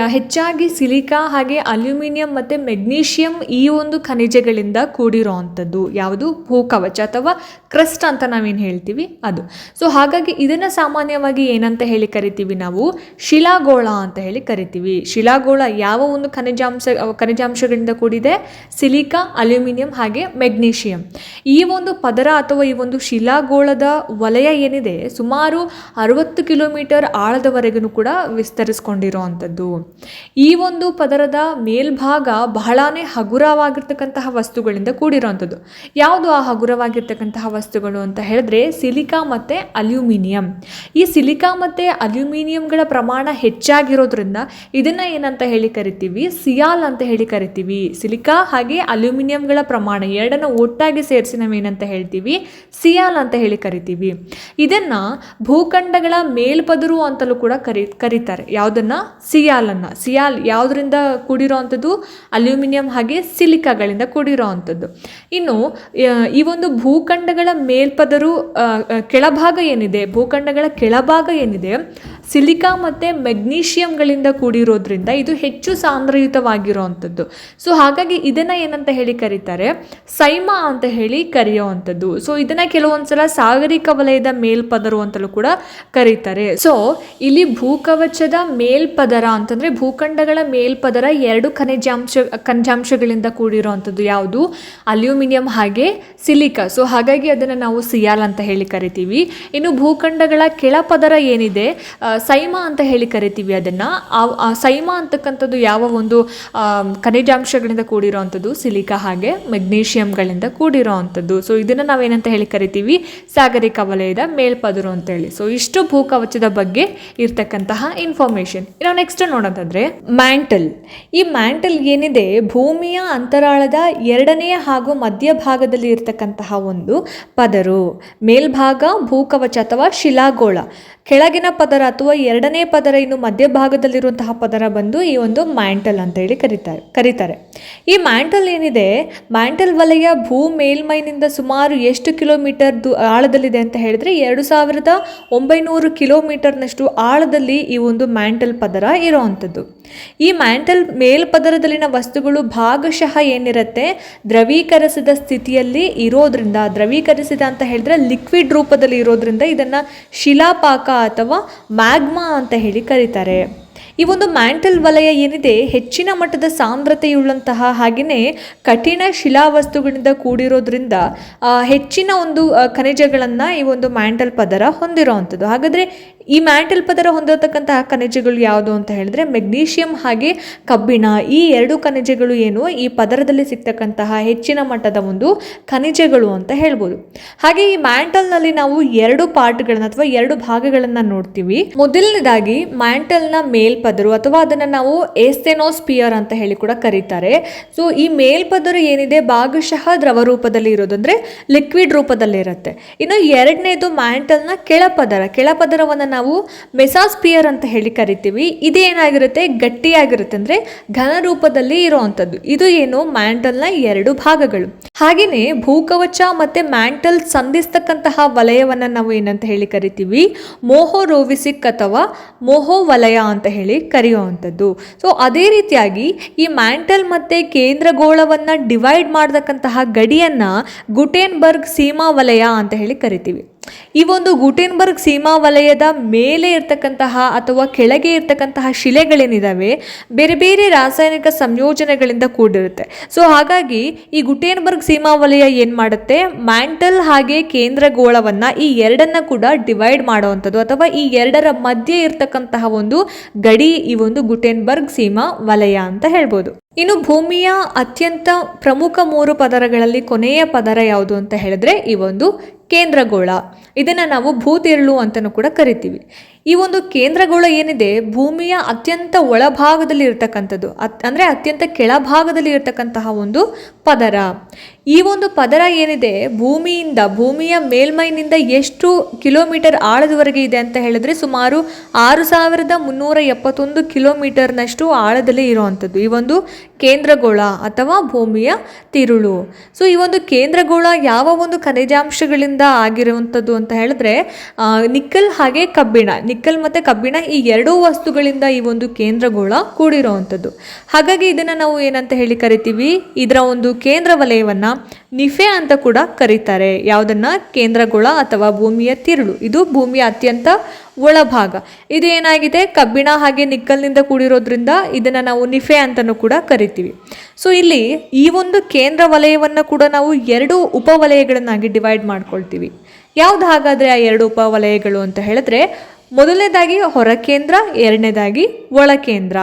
ಹೆಚ್ಚಾಗಿ ಸಿಲಿಕಾ ಹಾಗೆ ಅಲ್ಯೂಮಿನಿಯಂ ಮತ್ತು ಮೆಗ್ನೀಷಿಯಂ ಈ ಒಂದು ಖನಿಜಗಳಿಂದ ಕೂಡಿರೋ ಅಂಥದ್ದು ಯಾವುದು? ಭೂಕವಚ ಅಥವಾ ಕ್ರಸ್ಟ್ ಅಂತ ನಾವೇನು ಹೇಳ್ತೀವಿ? ಅದು. ಸೊ, ಹಾಗಾಗಿ ಇದನ್ನು ಸಾಮಾನ್ಯವಾಗಿ ಏನಂತ ಹೇಳಿ ಕರಿತೀವಿ ನಾವು? ಶಿಲಾಗೋಳ ಅಂತ ಹೇಳಿ ಕರಿತೀವಿ. ಶಿಲಾಗೋಳ ಯಾವ ಒಂದು ಖನಿಜಾಂಶ, ಖನಿಜಾಂಶಗಳಿಂದ ಕೂಡಿದೆ? ಸಿಲಿಕಾ, ಅಲ್ಯೂಮಿನಿಯಂ ಹಾಗೆ ಮೆಗ್ನೀಷಿಯಂ. ಈ ಒಂದು ಪದರ ಅಥವಾ ಈ ಒಂದು ಶಿಲಾಗೋಳದ ವಲಯ ಏನಿದೆ, ಸುಮಾರು ಅರವತ್ತು ಕಿಲೋಮೀಟರ್ ಆಳದವರೆಗೂ ಕೂಡ ವಿಸ್ತರಿಸ್ಕೊಂಡಿರೋ ಅಂಥದ್ದು ಈ ಒಂದು ಪದರದ ಮೇಲ್ಭಾಗ ಬಹಳಾನೇ ಹಗುರವಾಗಿರ್ತಕ್ಕಂತಹ ವಸ್ತುಗಳಿಂದ ಕೂಡಿರೋವಂಥದ್ದು. ಯಾವುದು ಆ ಹಗುರವಾಗಿರ್ತಕ್ಕಂತಹ ವಸ್ತುಗಳು ಅಂತ ಹೇಳಿದ್ರೆ, ಸಿಲಿಕಾ ಮತ್ತು ಅಲ್ಯೂಮಿನಿಯಂ. ಈ ಸಿಲಿಕಾ ಮತ್ತು ಅಲ್ಯೂಮಿನಿಯಂಗಳ ಪ್ರಮಾಣ ಹೆಚ್ಚಾಗಿರೋದ್ರಿಂದ ಇದನ್ನು ಏನಂತ ಹೇಳಿ ಕರಿತೀವಿ? ಸಿಯಾಲ್ ಅಂತ ಹೇಳಿ ಕರಿತೀವಿ. ಸಿಲಿಕಾ ಹಾಗೆ ಅಲ್ಯೂಮಿನಿಯಂಗಳ ಪ್ರಮಾಣ ಎರಡನ್ನು ಒಟ್ಟಾಗಿ ಸೇರಿಸಿ ನಾವೇನಂತ ಹೇಳ್ತೀವಿ, ಸಿಯಾಲ್ ಅಂತ ಹೇಳಿ ಕರಿತೀವಿ. ಇದನ್ನು ಭೂಖಂಡಗಳ ಮೇಲ್ಪದರು ಅಂತಲೂ ಕೂಡ ಕರಿ, ಕರೀತಾರೆ. ಯಾವುದನ್ನು? ಸಿಯಾಲನ್ನು. ಸಿಯಾಲ್ ಯಾವುದರಿಂದ ಕೂಡಿರೋ ಅಂಥದ್ದು ಅಲ್ಯೂಮಿನಿಯಂ ಹಾಗೆ ಸಿಲಿಕಾಗಳಿಂದ ಕೂಡಿರೋ ಅಂಥದ್ದು ಇನ್ನು ಈ ಒಂದು ಭೂಖಂಡಗಳ ಮೇಲ್ಪದರು ಕೆಳಭಾಗ ಏನಿದೆ? ಭೂಖಂಡಗಳ ಕೆಳಭಾಗ ಏನಿದೆ? ಸಿಲಿಕಾ ಮತ್ತು ಮೆಗ್ನೀಷಿಯಂಗಳಿಂದ ಕೂಡಿರೋದ್ರಿಂದ ಇದು ಹೆಚ್ಚು ಸಾಂದ್ರಯುತವಾಗಿರುವಂಥದ್ದು ಸೊ ಹಾಗಾಗಿ ಇದನ್ನು ಏನಂತ ಹೇಳಿ ಕರೀತಾರೆ? ಸೈಮಾ ಅಂತ ಹೇಳಿ ಕರೆಯುವಂಥದ್ದು. ಸೊ ಇದನ್ನು ಕೆಲವೊಂದು ಸಲ ಸಾಗರಿಕ ವಲಯದ ಮೇಲ್ಪದರು ಅಂತಲೂ ಕೂಡ ಕರೀತಾರೆ. ಸೊ ಇಲ್ಲಿ ಭೂಕವಚದ ಮೇಲ್ಪದರ ಅಂತಂದರೆ ಭೂಖಂಡಗಳ ಮೇಲ್ಪದರ ಎರಡು ಖನಿಜಾಂಶ, ಖನಿಜಾಂಶಗಳಿಂದ ಕೂಡಿರುವಂಥದ್ದು ಯಾವುದು? ಅಲ್ಯೂಮಿನಿಯಂ ಹಾಗೆ ಸಿಲಿಕಾ. ಸೊ ಹಾಗಾಗಿ ಅದನ್ನು ನಾವು ಸಿಯಾಲ್ ಅಂತ ಹೇಳಿ ಕರಿತೀವಿ. ಇನ್ನು ಭೂಖಂಡಗಳ ಕೆಳಪದರ ಏನಿದೆ? ಸೈಮಾ ಅಂತ ಹೇಳಿ ಕರಿತೀವಿ ಅದನ್ನು. ಆ ಸೈಮಾ ಅಂತಕ್ಕಂಥದ್ದು ಯಾವ ಒಂದು ಖನಿಜಾಂಶಗಳಿಂದ ಕೂಡಿರುವಂಥದ್ದು, ಸಿಲಿಕಾ ಹಾಗೆ ಮೆಗ್ನೀಷಿಯಂಗಳಿಂದ ಕೂಡಿರೋ ಅಂಥದ್ದು ಸೊ ಇದನ್ನು ನಾವೇನಂತ ಹೇಳಿ ಕರಿತೀವಿ? ಸಾಗರಿಕ ವಲಯದ ಮೇಲ್ಪದರು ಅಂತೇಳಿ ಸೊ ಇಷ್ಟು ಭೂಕವಚದ ಬಗ್ಗೆ ಇರ್ತಕ್ಕಂತಹ ಇನ್ಫಾರ್ಮೇಷನ್ ಇನ್ನು ನೆಕ್ಸ್ಟ್ ನೋಡೋದಾದ್ರೆ ಮ್ಯಾಂಟಲ್ ಈ ಮ್ಯಾಂಟಲ್ ಏನಿದೆ? ಭೂಮಿಯ ಅಂತರಾಳದ ಎರಡನೆಯ ಹಾಗೂ ಮಧ್ಯಭಾಗದಲ್ಲಿ ಇರತಕ್ಕಂತಹ ಒಂದು ಪದರು. ಮೇಲ್ಭಾಗ ಭೂಕವಚ ಅಥವಾ ಶಿಲಾಗೋಳ. ಕೆಳಗಿನ ಪದರ ಅಥವಾ ಎರಡನೇ ಪದರ ಇನ್ನು ಮಧ್ಯಭಾಗದಲ್ಲಿರುವಂತಹ ಪದರ ಬಂದು ಈ ಒಂದು ಮ್ಯಾಂಟಲ್ ಅಂತ ಹೇಳಿ ಕರೀತಾರೆ ಕರೀತಾರೆ. ಈ ಮ್ಯಾಂಟಲ್ ಏನಿದೆ? ಮ್ಯಾಂಟಲ್ ವಲಯ ಭೂ ಮೇಲ್ಮೈನಿಂದ ಸುಮಾರು ಎಷ್ಟು ಕಿಲೋಮೀಟರ್ ಆಳದಲ್ಲಿದೆ ಅಂತ ಹೇಳಿದ್ರೆ ಎರಡು ಸಾವಿರದ ಒಂಬೈನೂರು ಕಿಲೋಮೀಟರ್ನಷ್ಟು ಆಳದಲ್ಲಿ ಈ ಒಂದು ಮ್ಯಾಂಟಲ್ ಪದರ ಇರುವಂಥದ್ದು. ಈ ಮ್ಯಾಂಟಲ್ ಮೇಲ್ಪದರದಲ್ಲಿನ ವಸ್ತುಗಳು ಭಾಗಶಃ ಏನಿರುತ್ತೆ? ದ್ರವೀಕರಿಸಿದ ಸ್ಥಿತಿಯಲ್ಲಿ ಇರೋದ್ರಿಂದ, ದ್ರವೀಕರಿಸಿದ ಅಂತ ಹೇಳಿದ್ರೆ ಲಿಕ್ವಿಡ್ ರೂಪದಲ್ಲಿ ಇರೋದ್ರಿಂದ ಇದನ್ನು ಶಿಲಾಪಾಕ ಅಥವಾ ಮ್ಯಾಗ್ಮಾ ಅಂತ ಹೇಳಿ ಕರೀತಾರೆ. ಈ ಒಂದು ಮ್ಯಾಂಟಲ್ ವಲಯ ಏನಿದೆ? ಹೆಚ್ಚಿನ ಮಟ್ಟದ ಸಾಂದ್ರತೆಯುಳ್ಳಂತಹ ಹಾಗೆಯೇ ಕಠಿಣ ಶಿಲಾವಸ್ತುಗಳಿಂದ ಕೂಡಿರೋದ್ರಿಂದ ಹೆಚ್ಚಿನ ಒಂದು ಖನಿಜಗಳನ್ನು ಈ ಒಂದು ಮ್ಯಾಂಟಲ್ ಪದರ ಹೊಂದಿರೋವಂಥದ್ದು. ಹಾಗಾದರೆ ಈ ಮ್ಯಾಂಟಲ್ ಪದರ ಹೊಂದಿರತಕ್ಕಂತಹ ಖನಿಜಗಳು ಯಾವುದು ಅಂತ ಹೇಳಿದ್ರೆ ಮೆಗ್ನೀಷಿಯಂ ಹಾಗೆ ಕಬ್ಬಿಣ. ಈ ಎರಡು ಖನಿಜಗಳು ಏನು? ಈ ಪದರದಲ್ಲಿ ಸಿಗ್ತಕ್ಕಂತಹ ಹೆಚ್ಚಿನ ಮಟ್ಟದ ಒಂದು ಖನಿಜಗಳು ಅಂತ ಹೇಳ್ಬೋದು. ಹಾಗೆ ಈ ಮ್ಯಾಂಟಲ್ನಲ್ಲಿ ನಾವು ಎರಡು ಪಾರ್ಟ್ಗಳನ್ನ ಅಥವಾ ಎರಡು ಭಾಗಗಳನ್ನ ನೋಡ್ತೀವಿ. ಮೊದಲನೇದಾಗಿ ಮ್ಯಾಂಟಲ್ನ ಮೇಲ್ಪದರು ಅಥವಾ ಅದನ್ನ ನಾವು ಏಸ್ತೆನೋಸ್ಪಿಯರ್ ಅಂತ ಹೇಳಿ ಕೂಡ ಕರೀತಾರೆ. ಸೊ, ಈ ಮೇಲ್ಪದರು ಏನಿದೆ? ಭಾಗಶಃ ದ್ರವ ರೂಪದಲ್ಲಿ ಇರೋದಂದ್ರೆ ಲಿಕ್ವಿಡ್ ರೂಪದಲ್ಲಿ ಇರುತ್ತೆ ಇನ್ನು ಎರಡನೇದು ಮ್ಯಾಂಟಲ್ನ ಕೆಳಪದರ. ಕೆಳಪದರವನ್ನು ನಾವು ಮೆಸಾಸ್ಪಿಯರ್ ಅಂತ ಹೇಳಿ ಕರಿತೀವಿ. ಇದೇನಾಗಿರುತ್ತೆ ಗಟ್ಟಿಯಾಗಿರುತ್ತೆ ಅಂದರೆ ಘನ ರೂಪದಲ್ಲಿ ಇರುವಂಥದ್ದು. ಇದು ಏನು? ಮ್ಯಾಂಟಲ್ನ ಎರಡು ಭಾಗಗಳು. ಹಾಗೆಯೇ ಭೂಕವಚ ಮತ್ತು ಮ್ಯಾಂಟಲ್ ಸಂಧಿಸ್ತಕ್ಕಂತಹ ವಲಯವನ್ನು ನಾವು ಏನಂತ ಹೇಳಿ ಕರಿತೀವಿ? ಮೋಹೋರೋವಿಸಿಕ್ ಅಥವಾ ಮೋಹೋ ವಲಯ ಅಂತ ಹೇಳಿ ಕರೆಯುವಂಥದ್ದು. ಸೊ ಅದೇ ರೀತಿಯಾಗಿ ಈ ಮ್ಯಾಂಟಲ್ ಮತ್ತು ಕೇಂದ್ರಗೋಳವನ್ನು ಡಿವೈಡ್ ಮಾಡತಕ್ಕಂತಹ ಗಡಿಯನ್ನು ಗುಟೇನ್ಬರ್ಗ್ ಸೀಮಾ ವಲಯ ಅಂತ ಹೇಳಿ ಕರಿತೀವಿ. ಈ ಒಂದು ಗುಟೆನ್ಬರ್ಗ್ ಸೀಮಾ ವಲಯದ ಮೇಲೆ ಇರ್ತಕ್ಕಂತಹ ಅಥವಾ ಕೆಳಗೆ ಇರ್ತಕ್ಕಂತಹ ಶಿಲೆಗಳೇನಿದಾವೆ, ಬೇರೆ ಬೇರೆ ರಾಸಾಯನಿಕ ಸಂಯೋಜನೆಗಳಿಂದ ಕೂಡಿರುತ್ತೆ. ಸೊ ಹಾಗಾಗಿ ಈ ಗುಟೇನ್ಬರ್ಗ್ ಸೀಮಾ ವಲಯ ಏನು ಮಾಡುತ್ತೆ? ಮ್ಯಾಂಟಲ್ ಹಾಗೆ ಕೇಂದ್ರ ಗೋಳವನ್ನು ಈ ಎರಡನ್ನ ಕೂಡ ಡಿವೈಡ್ ಮಾಡುವಂಥದ್ದು ಅಥವಾ ಈ ಎರಡರ ಮಧ್ಯೆ ಇರ್ತಕ್ಕಂತಹ ಒಂದು ಗಡಿ ಈ ಒಂದು ಗುಟೆನ್ಬರ್ಗ್ ಸೀಮಾ ವಲಯ ಅಂತ ಹೇಳ್ಬೋದು. ಇನ್ನು ಭೂಮಿಯ ಅತ್ಯಂತ ಪ್ರಮುಖ ಮೂರು ಪದರಗಳಲ್ಲಿ ಕೊನೆಯ ಪದರ ಯಾವುದು ಅಂತ ಹೇಳಿದ್ರೆ, ಈ ಒಂದು ಕೇಂದ್ರಗೋಳ. ಇದನ್ನು ನಾವು ಭೂತಿರುಳು ಅಂತಲೂ ಕೂಡ ಕರಿತೀವಿ. ಈ ಒಂದು ಕೇಂದ್ರಗೋಳ ಏನಿದೆ, ಭೂಮಿಯ ಅತ್ಯಂತ ಒಳಭಾಗದಲ್ಲಿ ಇರತಕ್ಕಂಥದ್ದು. ಅತ್, ಅಂದರೆ ಅತ್ಯಂತ ಕೆಳಭಾಗದಲ್ಲಿ ಇರತಕ್ಕಂತಹ ಒಂದು ಪದರ. ಈ ಒಂದು ಪದರ ಏನಿದೆ, ಭೂಮಿಯಿಂದ, ಭೂಮಿಯ ಮೇಲ್ಮೈನಿಂದ ಎಷ್ಟು ಕಿಲೋಮೀಟರ್ ಆಳದವರೆಗೆ ಇದೆ ಅಂತ ಹೇಳಿದ್ರೆ ಸುಮಾರು ಆರು ಸಾವಿರದ ಮುನ್ನೂರ ಎಪ್ಪತ್ತೊಂದು ಕಿಲೋಮೀಟರ್ನಷ್ಟು ಆಳದಲ್ಲಿ ಇರುವಂಥದ್ದು. ಈ ಒಂದು ಕೇಂದ್ರಗೋಳ ಅಥವಾ ಭೂಮಿಯ ತಿರುಳು. ಸೊ ಈ ಒಂದು ಕೇಂದ್ರಗೋಳ ಯಾವ ಒಂದು ಖನಿಜಾಂಶಗಳಿಂದ ಆಗಿರುವಂಥದ್ದು ಅಂತ ಹೇಳಿದ್ರೆ ನಿಕ್ಕಲ್ ಹಾಗೆ ಕಬ್ಬಿಣ. ನಿಕ್ಕಲ್ ಮತ್ತು ಕಬ್ಬಿಣ ಈ ಎರಡೂ ವಸ್ತುಗಳಿಂದ ಈ ಒಂದು ಕೇಂದ್ರಗೋಳ ಕೂಡಿರುವಂಥದ್ದು. ಹಾಗಾಗಿ ಇದನ್ನು ನಾವು ಏನಂತ ಹೇಳಿ ಕರಿತೀವಿ? ಇದರ ಒಂದು ಕೇಂದ್ರ ವಲಯವನ್ನು ನಿಫೆ ಅಂತ ಕೂಡ ಕರೀತಾರೆ. ಯಾವುದನ್ನು? ಕೇಂದ್ರಗೋಳ ಅಥವಾ ಭೂಮಿಯ ತಿರುಳು. ಇದು ಭೂಮಿಯ ಅತ್ಯಂತ ಒಳಭಾಗ. ಇದು ಏನಾಗಿದೆ ಕಬ್ಬಿಣ ಹಾಗೆ ನಿಕ್ಕಲ್ನಿಂದ ಕೂಡಿರೋದ್ರಿಂದ ಇದನ್ನು ನಾವು ನಿಫೆ ಅಂತಲೂ ಕೂಡ ಕರಿತೀವಿ. ಸೊ ಇಲ್ಲಿ ಈ ಒಂದು ಕೇಂದ್ರ ವಲಯವನ್ನು ಕೂಡ ನಾವು ಎರಡು ಉಪವಲಯಗಳನ್ನಾಗಿ ಡಿವೈಡ್ ಮಾಡ್ಕೊಳ್ತೀವಿ. ಯಾವುದು ಹಾಗಾದರೆ ಆ ಎರಡು ಉಪವಲಯಗಳು ಅಂತ ಹೇಳಿದ್ರೆ, ಮೊದಲನೇದಾಗಿ ಹೊರಕೇಂದ್ರ, ಎರಡನೇದಾಗಿ ಒಳಕೇಂದ್ರ.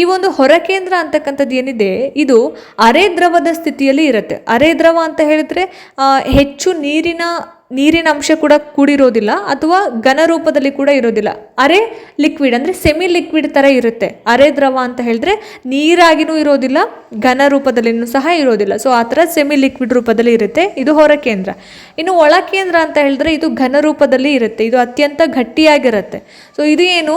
ಈ ಒಂದು ಹೊರಕೇಂದ್ರ ಅಂತಕ್ಕಂಥದ್ದು ಏನಿದೆ? ಇದು ಅರೆ ದ್ರವದ ಸ್ಥಿತಿಯಲ್ಲಿ ಇರುತ್ತೆ. ಅರೆ ದ್ರವ ಅಂತ ಹೇಳಿದ್ರೆ ಹೆಚ್ಚು ನೀರಿನ ನೀರಿನ ಅಂಶ ಕೂಡ ಕೂಡಿರೋದಿಲ್ಲ ಅಥವಾ ಘನ ರೂಪದಲ್ಲಿ ಕೂಡ ಇರೋದಿಲ್ಲ. ಅರೆ ಲಿಕ್ವಿಡ್ ಅಂದರೆ ಸೆಮಿ ಲಿಕ್ವಿಡ್ ಥರ ಇರುತ್ತೆ. ಅರೆ ದ್ರವ ಅಂತ ಹೇಳಿದ್ರೆ ನೀರಾಗಿನೂ ಇರೋದಿಲ್ಲ, ಘನ ರೂಪದಲ್ಲಿನೂ ಸಹ ಇರೋದಿಲ್ಲ. ಸೊ ಆ ಥರ ಸೆಮಿ ಲಿಕ್ವಿಡ್ ರೂಪದಲ್ಲಿ ಇರುತ್ತೆ. ಇದು ಹೊರ ಕೇಂದ್ರ ಇನ್ನು ಒಳ ಕೇಂದ್ರ ಅಂತ ಹೇಳಿದ್ರೆ ಇದು ಘನ ರೂಪದಲ್ಲಿ ಇರುತ್ತೆ. ಇದು ಅತ್ಯಂತ ಗಟ್ಟಿಯಾಗಿರುತ್ತೆ. ಸೊ ಇದು ಏನು?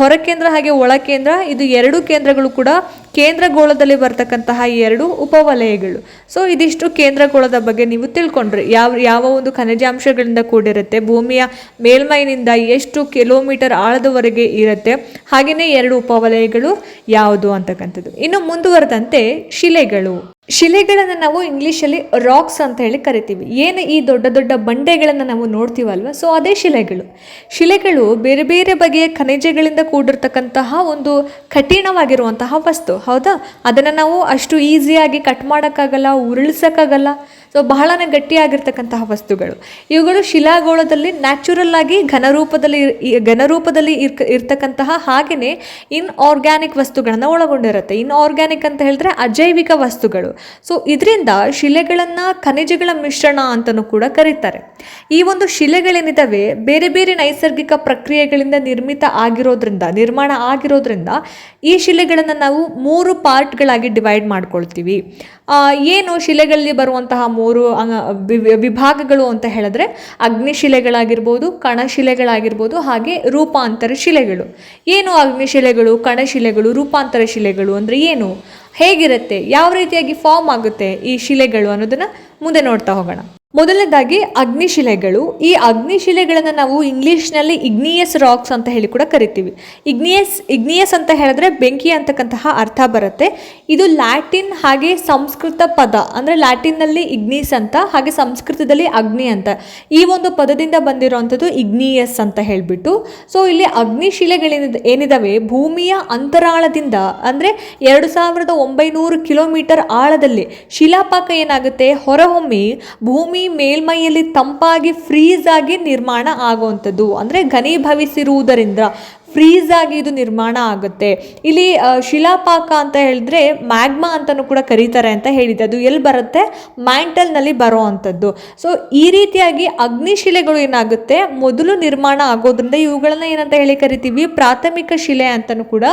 ಹೊರ ಕೇಂದ್ರ ಹಾಗೆ ಒಳ ಕೇಂದ್ರ ಇದು ಎರಡು ಕೇಂದ್ರಗಳು ಕೂಡ ಕೇಂದ್ರಗೋಳದಲ್ಲಿ ಬರ್ತಕ್ಕಂತಹ ಈ ಎರಡು ಉಪವಲಯಗಳು. ಸೊ ಇದಿಷ್ಟು ಕೇಂದ್ರಗೋಳದ ಬಗ್ಗೆ ನೀವು ತಿಳ್ಕೊಂಡ್ರಿ. ಯಾವ ಯಾವ ಒಂದು ಖನಿಜಾಂಶಗಳಿಂದ ಕೂಡಿರುತ್ತೆ. ಭೂಮಿಯ ಮೇಲ್ಮೈನಿಂದ ಎಷ್ಟು ಕಿಲೋಮೀಟರ್ ಆಳದವರೆಗೆ ಇರುತ್ತೆ. ಹಾಗೆಯೇ ಎರಡು ಉಪವಲಯಗಳು ಯಾವುದು ಅಂತಕ್ಕಂಥದ್ದು. ಇನ್ನು ಮುಂದುವರೆದಂತೆ ಶಿಲೆಗಳು. ಶಿಲೆಗಳನ್ನು ನಾವು ಇಂಗ್ಲೀಷಲ್ಲಿ ರಾಕ್ಸ್ ಅಂತ ಹೇಳಿ ಕರಿತೀವಿ. ಏನು ಈ ದೊಡ್ಡ ದೊಡ್ಡ ಬಂಡೆಗಳನ್ನು ನಾವು ನೋಡ್ತೀವಲ್ವ? ಸೊ ಅದೇ ಶಿಲೆಗಳು. ಶಿಲೆಗಳು ಬೇರೆ ಬೇರೆ ಬಗೆಯ ಖನಿಜಗಳಿಂದ ಕೂಡಿರ್ತಕ್ಕಂತಹ ಒಂದು ಕಠಿಣವಾಗಿರುವಂತಹ ವಸ್ತು. ಹೌದಾ? ಅದನ್ನು ನಾವು ಅಷ್ಟು ಈಸಿಯಾಗಿ ಕಟ್ ಮಾಡೋಕ್ಕಾಗಲ್ಲ, ಉರುಳಿಸೋಕ್ಕಾಗಲ್ಲ. ಸೊ ಬಹಳನೇ ಗಟ್ಟಿಯಾಗಿರ್ತಕ್ಕಂತಹ ವಸ್ತುಗಳು. ಇವುಗಳು ಶಿಲಾಗೋಳದಲ್ಲಿ ನ್ಯಾಚುರಲ್ ಆಗಿ ಘನರೂಪದಲ್ಲಿ ಘನರೂಪದಲ್ಲಿ ಇರ್ಕ, ಇರ್ತಕ್ಕಂತಹ ಹಾಗೆಯೇ ಇನ್ ಆರ್ಗ್ಯಾನಿಕ್ ವಸ್ತುಗಳನ್ನು ಒಳಗೊಂಡಿರುತ್ತೆ. ಇನ್ ಆರ್ಗ್ಯಾನಿಕ್ ಅಂತ ಹೇಳಿದ್ರೆ ಅಜೈವಿಕ ವಸ್ತುಗಳು. ಸೊ ಇದರಿಂದ ಶಿಲೆಗಳನ್ನು ಖನಿಜಗಳ ಮಿಶ್ರಣ ಅಂತಲೂ ಕೂಡ ಕರೀತಾರೆ. ಈ ಒಂದು ಶಿಲೆಗಳೇನಿದ್ದಾವೆ ಬೇರೆ ಬೇರೆ ನೈಸರ್ಗಿಕ ಪ್ರಕ್ರಿಯೆಗಳಿಂದ ನಿರ್ಮಿತ ಆಗಿರೋದ್ರಿಂದ, ನಿರ್ಮಾಣ ಆಗಿರೋದ್ರಿಂದ ಈ ಶಿಲೆಗಳನ್ನು ನಾವು ಮೂರು ಪಾರ್ಟ್ಗಳಾಗಿ ಡಿವೈಡ್ ಮಾಡ್ಕೊಳ್ತೀವಿ. ಏನು ಶಿಲೆಗಳಲ್ಲಿ ಬರುವಂತಹ ಮೂರು ವಿಭಾಗಗಳು ಅಂತ ಹೇಳಿದ್ರೆ ಅಗ್ನಿಶಿಲೆಗಳಾಗಿರ್ಬೋದು, ಕಣಶಿಲೆಗಳಾಗಿರ್ಬೋದು, ಹಾಗೆ ರೂಪಾಂತರ ಶಿಲೆಗಳು. ಏನು ಅಗ್ನಿಶಿಲೆಗಳು, ಕಣಶಿಲೆಗಳು, ರೂಪಾಂತರ ಶಿಲೆಗಳು ಅಂದರೆ ಏನು? ಹೇಗಿರುತ್ತೆ ಯಾವ ರೀತಿಯಾಗಿ ಫಾರ್ಮ್ ಆಗುತ್ತೆ ಈ ಶಿಲೆಗಳು ಅನ್ನೋದನ್ನು ಮುಂದೆ ನೋಡ್ತಾ ಹೋಗೋಣ. ಮೊದಲನೇದಾಗಿ ಅಗ್ನಿಶಿಲೆಗಳು. ಈ ಅಗ್ನಿಶಿಲೆಗಳನ್ನು ನಾವು ಇಂಗ್ಲೀಷ್ನಲ್ಲಿ ಇಗ್ನಿಯಸ್ ರಾಕ್ಸ್ ಅಂತ ಹೇಳಿ ಕೂಡ ಕರಿತೀವಿ. ಇಗ್ನಿಯಸ್ ಇಗ್ನಿಯಸ್ ಅಂತ ಹೇಳಿದ್ರೆ ಬೆಂಕಿ ಅಂತಕ್ಕಂತಹ ಅರ್ಥ ಬರುತ್ತೆ. ಇದು ಲ್ಯಾಟಿನ್ ಹಾಗೆ ಸಂಸ್ಕೃತ ಪದ, ಅಂದರೆ ಲ್ಯಾಟಿನ್ನಲ್ಲಿ ಇಗ್ನಿಸ್ ಅಂತ, ಹಾಗೆ ಸಂಸ್ಕೃತದಲ್ಲಿ ಅಗ್ನಿ ಅಂತ. ಈ ಒಂದು ಪದದಿಂದ ಬಂದಿರುವಂಥದ್ದು ಇಗ್ನಿಯಸ್ ಅಂತ ಹೇಳಿಬಿಟ್ಟು. ಸೊ ಇಲ್ಲಿ ಅಗ್ನಿಶಿಲೆಗಳಿಂದ ಏನಿದಾವೆ? ಭೂಮಿಯ ಅಂತರಾಳದಿಂದ, ಅಂದರೆ ಎರಡು ಸಾವಿರದ ಒಂಬೈನೂರು ಕಿಲೋಮೀಟರ್ ಆಳದಲ್ಲಿ ಶಿಲಾಪಾಕ ಏನಾಗುತ್ತೆ? ಹೊರಹೊಮ್ಮಿ ಭೂಮಿಯ ಭೂಮಿ ಮೇಲ್ಮೈಯಲ್ಲಿ ತಂಪಾಗಿ ಫ್ರೀಸ್ ಆಗಿ ನಿರ್ಮಾಣ ಆಗುವಂಥದ್ದು. ಅಂದರೆ ಘನೀಭವಿಸಿರುವುದರಿಂದ ಫ್ರೀಸ್ ಆಗಿ ಇದು ನಿರ್ಮಾಣ ಆಗುತ್ತೆ. ಇಲ್ಲಿ ಶಿಲಾಪಾಕ ಅಂತ ಹೇಳಿದ್ರೆ ಮ್ಯಾಗ್ಮಾ ಅಂತಲೂ ಕೂಡ ಕರೀತಾರೆ ಅಂತ ಹೇಳಿದೆ. ಅದು ಎಲ್ಲಿ ಬರುತ್ತೆ? ಮ್ಯಾಂಟಲ್ನಲ್ಲಿ ಬರೋ ಅಂಥದ್ದು. ಸೊ ಈ ರೀತಿಯಾಗಿ ಅಗ್ನಿಶಿಲೆಗಳು ಏನಾಗುತ್ತೆ? ಮೊದಲು ನಿರ್ಮಾಣ ಆಗೋದ್ರಿಂದ ಇವುಗಳನ್ನ ಏನಂತ ಹೇಳಿ ಕರಿತೀವಿ? ಪ್ರಾಥಮಿಕ ಶಿಲೆ ಅಂತಲೂ ಕೂಡ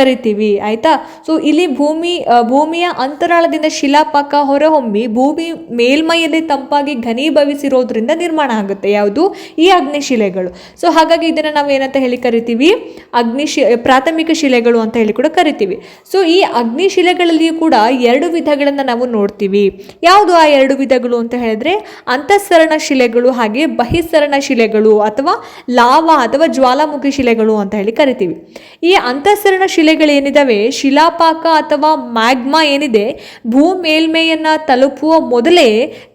ಕರಿತೀವಿ. ಆಯ್ತಾ? ಸೊ ಇಲ್ಲಿ ಭೂಮಿ ಭೂಮಿಯ ಅಂತರಾಳದಿಂದ ಶಿಲಾಪಾಕ ಹೊರಹೊಮ್ಮಿ ಭೂಮಿ ಮೇಲ್ಮೈಯಲ್ಲಿ ತಂಪಾಗಿ ಘನೀಭವಿಸಿರೋದ್ರಿಂದ ನಿರ್ಮಾಣ ಆಗುತ್ತೆ. ಯಾವುದು? ಈ ಅಗ್ನಿಶಿಲೆಗಳು ಸೊ ಹಾಗಾಗಿ ಇದನ್ನು ನಾವು ಏನಂತ ಹೇಳಿ ಕರಿತೀವಿ? ಅಗ್ನಿಶಿ ಪ್ರಾಥಮಿಕ ಶಿಲೆಗಳು ಅಂತ ಹೇಳಿ ಕೂಡ ಕರಿತೀವಿ. ಸೊ ಈ ಅಗ್ನಿಶಿಲೆಗಳಲ್ಲಿಯೂ ಕೂಡ ಎರಡು ವಿಧಗಳನ್ನು ನಾವು ನೋಡ್ತೀವಿ. ಯಾವುದು ಆ ಎರಡು ವಿಧಗಳು ಅಂತ ಹೇಳಿದ್ರೆ, ಅಂತಃಸರಣ ಶಿಲೆಗಳು ಹಾಗೆ ಬಹಿಸ್ಸರಣ ಶಿಲೆಗಳು ಅಥವಾ ಲಾವಾ ಅಥವಾ ಜ್ವಾಲಾಮುಖಿ ಶಿಲೆಗಳು ಅಂತ ಹೇಳಿ ಕರಿತೀವಿ. ಈ ಅಂತಃಸರಣ ಶಿಲೆಗಳು ಏನಿದಾವೆ? ಶಿಲಾಪಾಕ ಅಥವಾ ಮ್ಯಾಗ್ಮಾ ಏನಿದೆ? ಭೂ ಮೇಲ್ಮೈಯನ್ನು ತಲುಪುವ ಮೊದಲೇ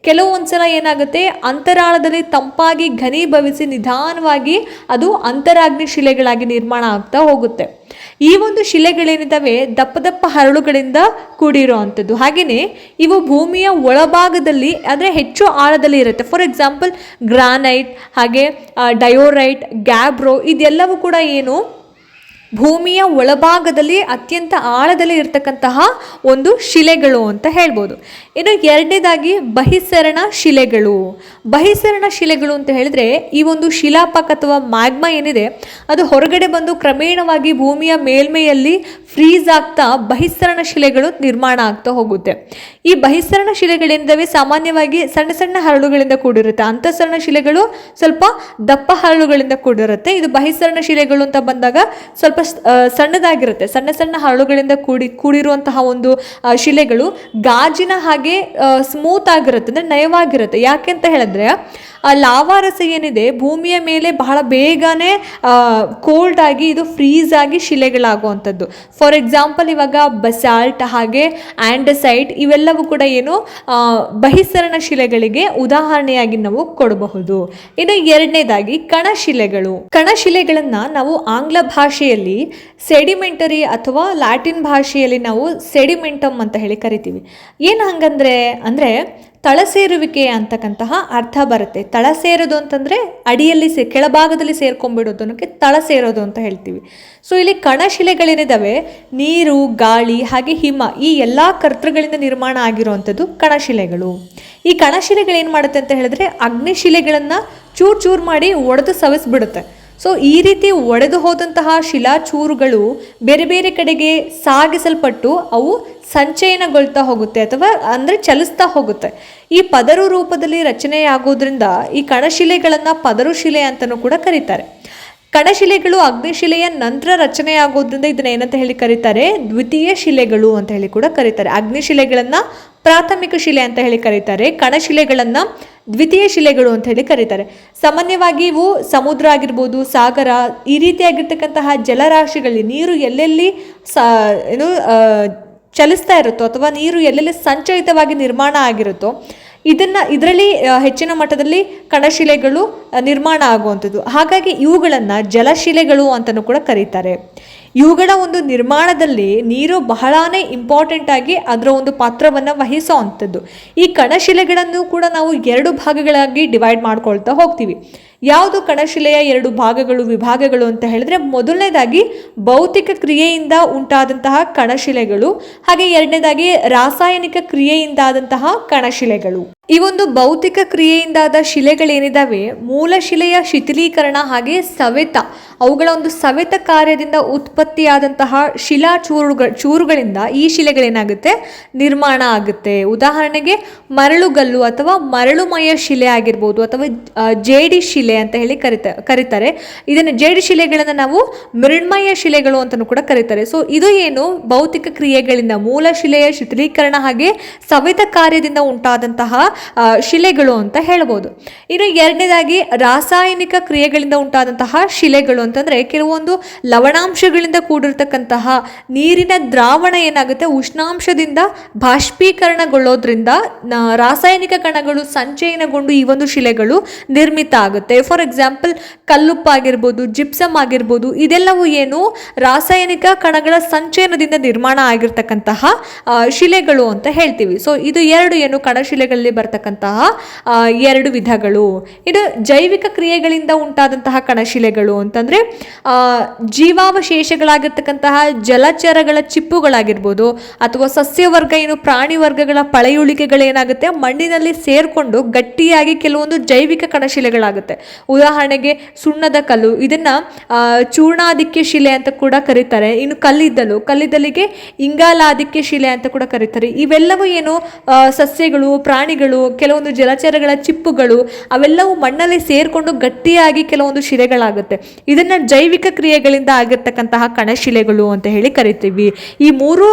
ಕೆಲವೊಂದ್ಸಲ ಏನಾಗುತ್ತೆ? ಅಂತರಾಳದಲ್ಲಿ ತಂಪಾಗಿ ಘನೀಭವಿಸಿ ನಿಧಾನವಾಗಿ ಅದು ಅಂತರಾಗ್ನಿ ಶಿಲೆಗಳಾಗಿ ನಿರ್ಮಾಣ ಆಗ್ತಾ ಹೋಗುತ್ತೆ. ಈ ಒಂದು ಶಿಲೆಗಳೇನಿದ್ದಾವೆ ದಪ್ಪ ದಪ್ಪ ಹರಳುಗಳಿಂದ ಕೂಡಿರೋ ಅಂಥದ್ದು. ಹಾಗೆಯೇ ಇವು ಭೂಮಿಯ ಒಳಭಾಗದಲ್ಲಿ ಅಂದರೆ ಹೆಚ್ಚು ಆಳದಲ್ಲಿ ಇರುತ್ತೆ. ಫಾರ್ ಎಕ್ಸಾಂಪಲ್ ಗ್ರಾನೈಟ್ ಹಾಗೆ ಡಯೋರೈಟ್ ಗ್ಯಾಬ್ರೋ ಇದೆಲ್ಲವೂ ಕೂಡ ಏನು? ಭೂಮಿಯ ಒಳಭಾಗದಲ್ಲಿ ಅತ್ಯಂತ ಆಳದಲ್ಲಿ ಇರತಕ್ಕಂತಹ ಒಂದು ಶಿಲೆಗಳು ಅಂತ ಹೇಳ್ಬೋದು. ಇನ್ನು ಎರಡನೇದಾಗಿ ಬಹಿಸರಣ ಶಿಲೆಗಳು. ಬಹಿಸರಣ ಶಿಲೆಗಳು ಅಂತ ಹೇಳಿದ್ರೆ ಈ ಒಂದು ಶಿಲಾಪಾಕ ಅಥವಾ ಮ್ಯಾಗ್ಮಾ ಏನಿದೆ, ಅದು ಹೊರಗಡೆ ಬಂದು ಕ್ರಮೇಣವಾಗಿ ಭೂಮಿಯ ಮೇಲ್ಮೈಯಲ್ಲಿ ಫ್ರೀಸ್ ಆಗ್ತಾ ಬಹಿಸ್ಸರಣ ಶಿಲೆಗಳು ನಿರ್ಮಾಣ ಆಗ್ತಾ ಹೋಗುತ್ತೆ. ಈ ಬಹಿಸ್ಸರಣ ಶಿಲೆಗಳಿಂದವೇ ಸಾಮಾನ್ಯವಾಗಿ ಸಣ್ಣ ಸಣ್ಣ ಹರಳುಗಳಿಂದ ಕೂಡಿರುತ್ತೆ. ಅಂತಸರಣ ಶಿಲೆಗಳು ಸ್ವಲ್ಪ ದಪ್ಪ ಹರಳುಗಳಿಂದ ಕೂಡಿರುತ್ತೆ. ಇದು ಬಹಿಸ್ಸರಣ ಶಿಲೆಗಳು ಅಂತ ಬಂದಾಗ ಸ್ವಲ್ಪ ಸ್- ಆ, ಸಣ್ಣದಾಗಿರುತ್ತೆ. ಸಣ್ಣ ಸಣ್ಣ ಹರಳುಗಳಿಂದ ಕೂಡಿ ಕೂಡಿರುವಂತಹ ಒಂದು ಶಿಲೆಗಳು ಗಾಜಿನ ಹಾಗೆ ಸ್ಮೂತ್ ಆಗಿರುತ್ತೆ. ಅಂದರೆ ನಯವಾಗಿರುತ್ತೆ. ಯಾಕೆ ಅಂತ ಹೇಳಿದ್ರೆ ಆ ಲಾವಾರಸ ಏನಿದೆ, ಭೂಮಿಯ ಮೇಲೆ ಬಹಳ ಬೇಗನೆ ಕೋಲ್ಡ್ ಆಗಿ ಇದು ಫ್ರೀಸ್ ಆಗಿ ಶಿಲೆಗಳಾಗುವಂಥದ್ದು. ಫಾರ್ ಎಕ್ಸಾಂಪಲ್ ಇವಾಗ ಬಸಾಲ್ಟ್ ಹಾಗೆ ಆ್ಯಂಡಸೈಟ್ ಇವೆಲ್ಲವೂ ಕೂಡ ಏನು ಬಹಿಸರಣ ಶಿಲೆಗಳಿಗೆ ಉದಾಹರಣೆಯಾಗಿ ನಾವು ಕೊಡಬಹುದು. ಇನ್ನು ಎರಡನೇದಾಗಿ ಕಣಶಿಲೆಗಳು. ಕಣಶಿಲೆಗಳನ್ನು ನಾವು ಆಂಗ್ಲ ಭಾಷೆಯಲ್ಲಿ ಸೆಡಿಮೆಂಟರಿ ಅಥವಾ ಲ್ಯಾಟಿನ್ ಭಾಷೆಯಲ್ಲಿ ನಾವು ಸೆಡಿಮೆಂಟಮ್ ಅಂತ ಹೇಳಿ ಕರಿತೀವಿ. ಏನು ಹಂಗಂದ್ರೆ, ಅಂದರೆ ತಳಸೇರುವಿಕೆ ಅಂತಕ್ಕಂತಹ ಅರ್ಥ ಬರುತ್ತೆ. ತಳ ಸೇರೋದು ಅಂತಂದರೆ ಅಡಿಯಲ್ಲಿ ಸೇ, ಕೆಳಭಾಗದಲ್ಲಿ ಸೇರ್ಕೊಂಡ್ಬಿಡೋದು ಅನ್ನೋಕ್ಕೆ ತಳ ಸೇರೋದು ಅಂತ ಹೇಳ್ತೀವಿ. ಸೊ ಇಲ್ಲಿ ಕಣಶಿಲೆಗಳೇನಿದ್ದಾವೆ ನೀರು, ಗಾಳಿ, ಹಾಗೆ ಹಿಮ ಈ ಎಲ್ಲ ಕರ್ತೃಗಳಿಂದ ನಿರ್ಮಾಣ ಆಗಿರುವಂಥದ್ದು ಕಣಶಿಲೆಗಳು. ಈ ಕಣಶಿಲೆಗಳು ಏನು ಮಾಡುತ್ತೆ ಅಂತ ಹೇಳಿದ್ರೆ ಅಗ್ನಿಶಿಲೆಗಳನ್ನು ಚೂರು ಚೂರು ಮಾಡಿ ಒಡೆದು ಸವಿಸ್ಬಿಡುತ್ತೆ. ಸೊ ಈ ರೀತಿ ಒಡೆದು ಹೋದಂತಹ ಶಿಲಾಚೂರುಗಳು ಬೇರೆ ಬೇರೆ ಕಡೆಗೆ ಸಾಗಿಸಲ್ಪಟ್ಟು ಅವು ಸಂಚಯನಗೊಳ್ತಾ ಹೋಗುತ್ತೆ ಅಥವಾ ಅಂದರೆ ಚಲಿಸ್ತಾ ಹೋಗುತ್ತೆ. ಈ ಪದರು ರೂಪದಲ್ಲಿ ರಚನೆಯಾಗೋದ್ರಿಂದ ಈ ಕಣಶಿಲೆಗಳನ್ನು ಪದರು ಶಿಲೆ ಅಂತಲೂ ಕೂಡ ಕರೀತಾರೆ. ಕಣಶಿಲೆಗಳು ಅಗ್ನಿಶಿಲೆಯ ನಂತರ ರಚನೆಯಾಗೋದ್ರಿಂದ ಇದನ್ನ ಏನಂತ ಹೇಳಿ ಕರೀತಾರೆ? ದ್ವಿತೀಯ ಶಿಲೆಗಳು ಅಂತ ಹೇಳಿ ಕೂಡ ಕರೀತಾರೆ. ಅಗ್ನಿಶಿಲೆಗಳನ್ನ ಪ್ರಾಥಮಿಕ ಶಿಲೆ ಅಂತ ಹೇಳಿ ಕರೀತಾರೆ. ಕಣಶಿಲೆಗಳನ್ನು ದ್ವಿತೀಯ ಶಿಲೆಗಳು ಅಂತ ಹೇಳಿ ಕರೀತಾರೆ. ಸಾಮಾನ್ಯವಾಗಿ ಇವು ಸಮುದ್ರ ಆಗಿರ್ಬೋದು, ಸಾಗರ, ಈ ರೀತಿಯಾಗಿರ್ತಕ್ಕಂತಹ ಜಲರಾಶಿಗಳಲ್ಲಿ ನೀರು ಎಲ್ಲೆಲ್ಲಿ ಸಾ, ಏನು ಚಲಿಸ್ತಾ ಇರುತ್ತೋ ಅಥವಾ ನೀರು ಎಲ್ಲೆಲ್ಲಿ ಸಂಚಯಿತವಾಗಿ ನಿರ್ಮಾಣ ಆಗಿರುತ್ತೋ, ಇದನ್ನು, ಇದರಲ್ಲಿ ಹೆಚ್ಚಿನ ಮಟ್ಟದಲ್ಲಿ ಕಣಶಿಲೆಗಳು ನಿರ್ಮಾಣ ಆಗುವಂಥದ್ದು. ಹಾಗಾಗಿ ಇವುಗಳನ್ನು ಜಲಶಿಲೆಗಳು ಅಂತಲೂ ಕೂಡ ಕರೀತಾರೆ. ಇವುಗಳ ಒಂದು ನಿರ್ಮಾಣದಲ್ಲಿ ನೀರು ಬಹಳಾನೇ ಇಂಪಾರ್ಟೆಂಟ್ ಆಗಿ ಅದರ ಒಂದು ಪಾತ್ರವನ್ನು ವಹಿಸೋ ಅಂಥದ್ದು. ಈ ಕಣಶಿಲೆಗಳನ್ನು ಕೂಡ ನಾವು ಎರಡು ಭಾಗಗಳಾಗಿ ಡಿವೈಡ್ ಮಾಡ್ಕೊಳ್ತಾ ಹೋಗ್ತೀವಿ. ಯಾವುದು ಕಣಶಿಲೆಯ ಎರಡು ಭಾಗಗಳು, ವಿಭಾಗಗಳು ಅಂತ ಹೇಳಿದ್ರೆ ಮೊದಲನೇದಾಗಿ ಭೌತಿಕ ಕ್ರಿಯೆಯಿಂದ ಉಂಟಾದಂತಹ ಕಣಶಿಲೆಗಳು, ಹಾಗೆ ಎರಡನೇದಾಗಿ ರಾಸಾಯನಿಕ ಕ್ರಿಯೆಯಿಂದಾದಂತಹ ಕಣಶಿಲೆಗಳು. ಈ ಒಂದು ಭೌತಿಕ ಕ್ರಿಯೆಯಿಂದಾದ ಶಿಲೆಗಳೇನಿದ್ದಾವೆ ಮೂಲ ಶಿಲೆಯ ಶಿಥಿಲೀಕರಣ ಹಾಗೆ ಸವೆತ, ಅವುಗಳ ಒಂದು ಸವೆತ ಕಾರ್ಯದಿಂದ ಉತ್ಪತ್ತಿಯಾದಂತಹ ಶಿಲಾ ಚೂರುಗಳ, ಚೂರುಗಳಿಂದ ಈ ಶಿಲೆಗಳೇನಾಗುತ್ತೆ? ನಿರ್ಮಾಣ ಆಗುತ್ತೆ. ಉದಾಹರಣೆಗೆ ಮರಳುಗಲ್ಲು ಅಥವಾ ಮರಳುಮಯ ಶಿಲೆ ಆಗಿರ್ಬೋದು ಅಥವಾ ಜೇಡಿ ಶಿಲೆ ಅಂತ ಹೇಳಿ ಕರಿತ, ಕರೀತಾರೆ. ಇದನ್ನು ಜೇಡಿ ಶಿಲೆಗಳನ್ನು ನಾವು ಮೃಣ್ಮಯ ಶಿಲೆಗಳು ಅಂತಲೂ ಕೂಡ ಕರೀತಾರೆ. ಸೊ ಇದು ಏನು? ಭೌತಿಕ ಕ್ರಿಯೆಗಳಿಂದ, ಮೂಲ ಶಿಲೆಯ ಶಿಥಿಲೀಕರಣ ಹಾಗೆ ಸವೆತ ಕಾರ್ಯದಿಂದ ಉಂಟಾದಂತಹ ಶಿಲೆಗಳು ಅಂತ ಹೇಳ್ಬೋದು. ಇನ್ನು ಎರಡನೇದಾಗಿ ರಾಸಾಯನಿಕ ಕ್ರಿಯೆಗಳಿಂದ ಉಂಟಾದಂತಹ ಶಿಲೆಗಳು ಅಂತಂದ್ರೆ ಕೆಲವೊಂದು ಲವಣಾಂಶಗಳಿಂದ ಕೂಡಿರ್ತಕ್ಕಂತಹ ನೀರಿನ ದ್ರಾವಣ ಏನಾಗುತ್ತೆ? ಉಷ್ಣಾಂಶದಿಂದ ಬಾಷ್ಪೀಕರಣಗೊಳ್ಳೋದ್ರಿಂದ ರಾಸಾಯನಿಕ ಕಣಗಳು ಸಂಚಯನಗೊಂಡು ಈ ಒಂದು ಶಿಲೆಗಳು ನಿರ್ಮಿತ ಆಗುತ್ತೆ. ಫಾರ್ ಎಕ್ಸಾಂಪಲ್ ಕಲ್ಲುಪ್ಪಾಗಿರ್ಬೋದು, ಜಿಪ್ಸಮ್ ಆಗಿರ್ಬೋದು, ಇದೆಲ್ಲವೂ ಏನು ರಾಸಾಯನಿಕ ಕಣಗಳ ಸಂಚಯನದಿಂದ ನಿರ್ಮಾಣ ಆಗಿರ್ತಕ್ಕಂತಹ ಶಿಲೆಗಳು ಅಂತ ಹೇಳ್ತೀವಿ. ಸೊ ಇದು ಎರಡು ಏನು ಕಣಶಿಲೆಗಳಲ್ಲಿ ಬರ್ತಕ್ಕಂಥ ಬರ್ತಕ್ಕಂತಹ ಎರಡು ವಿಧಗಳು. ಇದು ಜೈವಿಕ ಕ್ರಿಯೆಗಳಿಂದ ಉಂಟಾದಂತಹ ಕಣಶಿಲೆಗಳು ಅಂತಂದ್ರೆ ಜೀವಾವಶೇಷಗಳಾಗಿರ್ತಕ್ಕಂತಹ ಜಲಚರಗಳ ಚಿಪ್ಪುಗಳಾಗಿರ್ಬೋದು, ಅಥವಾ ಸಸ್ಯವರ್ಗ ಏನು ಪ್ರಾಣಿ ವರ್ಗಗಳ ಪಳೆಯುಳಿಕೆಗಳೇನಾಗುತ್ತೆ, ಮಣ್ಣಿನಲ್ಲಿ ಸೇರ್ಕೊಂಡು ಗಟ್ಟಿಯಾಗಿ ಕೆಲವೊಂದು ಜೈವಿಕ ಕಣಶಿಲೆಗಳಾಗುತ್ತೆ. ಉದಾಹರಣೆಗೆ ಸುಣ್ಣದ ಕಲ್ಲು, ಇದನ್ನ ಚೂರ್ಣಾದಿಕ್ಯ ಶಿಲೆ ಅಂತ ಕೂಡ ಕರೀತಾರೆ. ಇನ್ನು ಕಲ್ಲಿದ್ದಲು, ಕಲ್ಲಿದ್ದಲಿಗೆ ಇಂಗಾಲಾದಿಕ್ಯ ಶಿಲೆ ಅಂತ ಕೂಡ ಕರೀತಾರೆ. ಇವೆಲ್ಲವೂ ಏನು ಸಸ್ಯಗಳು, ಪ್ರಾಣಿಗಳು ಕೆಲವೊಂದು ಜಲಚರಗಳ ಚಿಪ್ಪುಗಳು, ಅವೆಲ್ಲವೂ ಮಣ್ಣಲ್ಲಿ ಸೇರಿಕೊಂಡು ಗಟ್ಟಿಯಾಗಿ ಕೆಲವೊಂದು ಶಿಲೆಗಳಾಗುತ್ತೆ. ಇದನ್ನು ಜೈವಿಕ ಕ್ರಿಯೆಗಳಿಂದ ಆಗಿರ್ತಕ್ಕಂತಹ ಕಣಶಿಲೆಗಳು ಅಂತ ಹೇಳಿ ಕರಿತೀವಿ. ಈ ಮೂರು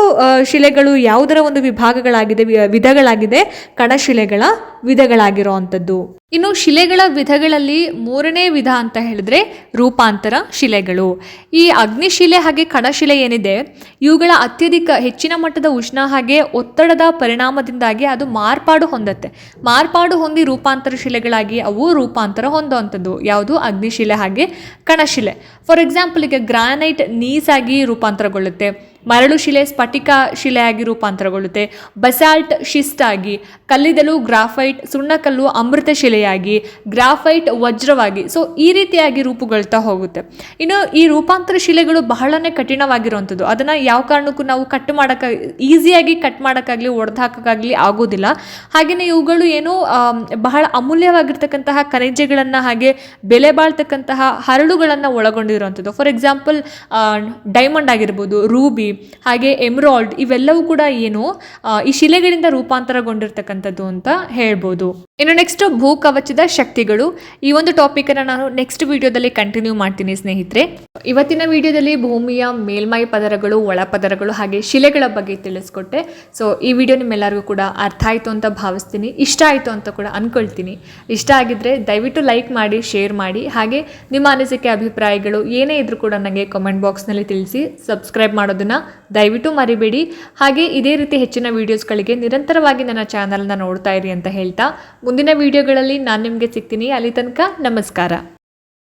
ಶಿಲೆಗಳು ಯಾವುದರ ಒಂದು ವಿಭಾಗಗಳಾಗಿದೆ ವಿಧಗಳಾಗಿದೆ? ಕಣಶಿಲೆಗಳ ವಿಧಗಳಾಗಿರುವಂಥದ್ದು. ಇನ್ನು ಶಿಲೆಗಳ ವಿಧಗಳಲ್ಲಿ ಮೂರನೇ ವಿಧ ಅಂತ ಹೇಳಿದ್ರೆ ರೂಪಾಂತರ ಶಿಲೆಗಳು. ಈ ಅಗ್ನಿಶಿಲೆ ಹಾಗೆ ಕಣಶಿಲೆ ಏನಿದೆ, ಇವುಗಳ ಅತ್ಯಧಿಕ ಹೆಚ್ಚಿನ ಮಟ್ಟದ ಉಷ್ಣ ಹಾಗೆ ಒತ್ತಡದ ಪರಿಣಾಮದಿಂದಾಗಿ ಅದು ಮಾರ್ಪಾಡು ಹೊಂದತ್ತೆ. ಮಾರ್ಪಾಡು ಹೊಂದಿ ರೂಪಾಂತರ ಶಿಲೆಗಳಾಗಿ ಅವು ರೂಪಾಂತರ ಹೊಂದುವಂಥದ್ದು. ಯಾವುದು? ಅಗ್ನಿಶಿಲೆ ಹಾಗೆ ಕಣಶಿಲೆ. ಫಾರ್ ಎಕ್ಸಾಂಪಲ್ ಈಗ ಗ್ರಾನೈಟ್ ನೀಸಾಗಿ ರೂಪಾಂತರಗೊಳ್ಳುತ್ತೆ. ಮರಳು ಶಿಲೆ ಸ್ಫಟಿಕ ಶಿಲೆಯಾಗಿ ರೂಪಾಂತರಗೊಳ್ಳುತ್ತೆ. ಬಸಾಲ್ಟ್ ಶಿಸ್ಟ್ ಆಗಿ ಕಲ್ಲಿದ್ದಲು ಗ್ರಾಫೈಟ್, ಸುಣ್ಣಕಲ್ಲು ಅಮೃತ ಶಿಲೆಯಾಗಿ, ಗ್ರಾಫೈಟ್ ವಜ್ರವಾಗಿ, ಸೊ ಈ ರೀತಿಯಾಗಿ ರೂಪುಗೊಳ್ತಾ ಹೋಗುತ್ತೆ. ಇನ್ನು ಈ ರೂಪಾಂತರ ಶಿಲೆಗಳು ಬಹಳನೇ ಕಠಿಣವಾಗಿರುವಂಥದ್ದು. ಅದನ್ನು ಯಾವ ಕಾರಣಕ್ಕೂ ನಾವು ಕಟ್ ಮಾಡೋಕ್ಕ ಈಸಿಯಾಗಿ ಕಟ್ ಮಾಡೋಕ್ಕಾಗಲಿ ಒಡೆದು ಆಗೋದಿಲ್ಲ. ಹಾಗೆಯೇ ಇವುಗಳು ಏನು ಬಹಳ ಅಮೂಲ್ಯವಾಗಿರ್ತಕ್ಕಂತಹ ಖನಿಜಗಳನ್ನು ಹಾಗೆ ಬೆಲೆ ಬಾಳ್ತಕ್ಕಂತಹ ಹರಳುಗಳನ್ನು ಒಳಗೊಂಡಿರುವಂಥದ್ದು. ಫಾರ್ ಎಕ್ಸಾಂಪಲ್ ಡೈಮಂಡ್ ಆಗಿರ್ಬೋದು, ರೂಬಿ ಹಾಗೆ ಎಮ್ರಾಲ್ಡ್ ಇವೆಲ್ಲವೂ ಕೂಡ ಏನು ಈ ಶಿಲೆಗಳಿಂದ ರೂಪಾಂತರಗೊಂಡಿರ್ತಕ್ಕಂಥದ್ದು ಅಂತ ಹೇಳ್ಬೋದು. ಇನ್ನು ನೆಕ್ಸ್ಟ್ ಭೂಕವಚದ ಶಕ್ತಿಗಳು. ಈ ಒಂದು ಟಾಪಿಕನ್ನು ನಾನು ನೆಕ್ಸ್ಟ್ ವಿಡಿಯೋದಲ್ಲಿ ಕಂಟಿನ್ಯೂ ಮಾಡ್ತೀನಿ ಸ್ನೇಹಿತರೆ. ಇವತ್ತಿನ ವಿಡಿಯೋದಲ್ಲಿ ಭೂಮಿಯ ಮೇಲ್ಮೈ ಪದರಗಳು, ಒಳ ಪದರಗಳು ಹಾಗೆ ಶಿಲೆಗಳ ಬಗ್ಗೆ ತಿಳಿಸ್ಕೊಟ್ಟೆ. ಸೊ ಈ ವಿಡಿಯೋ ನಿಮ್ಮೆಲ್ಲರಿಗೂ ಕೂಡ ಅರ್ಥ ಆಯಿತು ಅಂತ ಭಾವಿಸ್ತೀನಿ. ಇಷ್ಟ ಆಯಿತು ಅಂತ ಕೂಡ ಅಂದ್ಕೊಳ್ತೀನಿ ಇಷ್ಟ ಆಗಿದ್ರೆ ದಯವಿಟ್ಟು ಲೈಕ್ ಮಾಡಿ ಶೇರ್ ಮಾಡಿ. ಹಾಗೆ ನಿಮ್ಮ ಅನಿಸಿಕೆ, ಅಭಿಪ್ರಾಯಗಳು ಏನೇ ಇದ್ರೂ ಕೂಡ ನನಗೆ ಕಾಮೆಂಟ್ ಬಾಕ್ಸ್ನಲ್ಲಿ ತಿಳಿಸಿ. ಸಬ್ಸ್ಕ್ರೈಬ್ ಮಾಡೋದನ್ನು ದಯವಿಟ್ಟು ಮರಿಬೇಡಿ. ಹಾಗೆ ಇದೇ ರೀತಿ ಹೆಚ್ಚಿನ ವೀಡಿಯೋಸ್ಗಳಿಗೆ ನಿರಂತರವಾಗಿ ನನ್ನ ಚಾನಲ್ನ ನೋಡ್ತಾ ಇರಿ ಅಂತ ಹೇಳ್ತಾ, ಮುಂದಿನ ವೀಡಿಯೋಗಳಲ್ಲಿ ನಾನು ನಿಮಗೆ ಸಿಗ್ತೀನಿ. ಅಲ್ಲಿ ತನಕ ನಮಸ್ಕಾರ.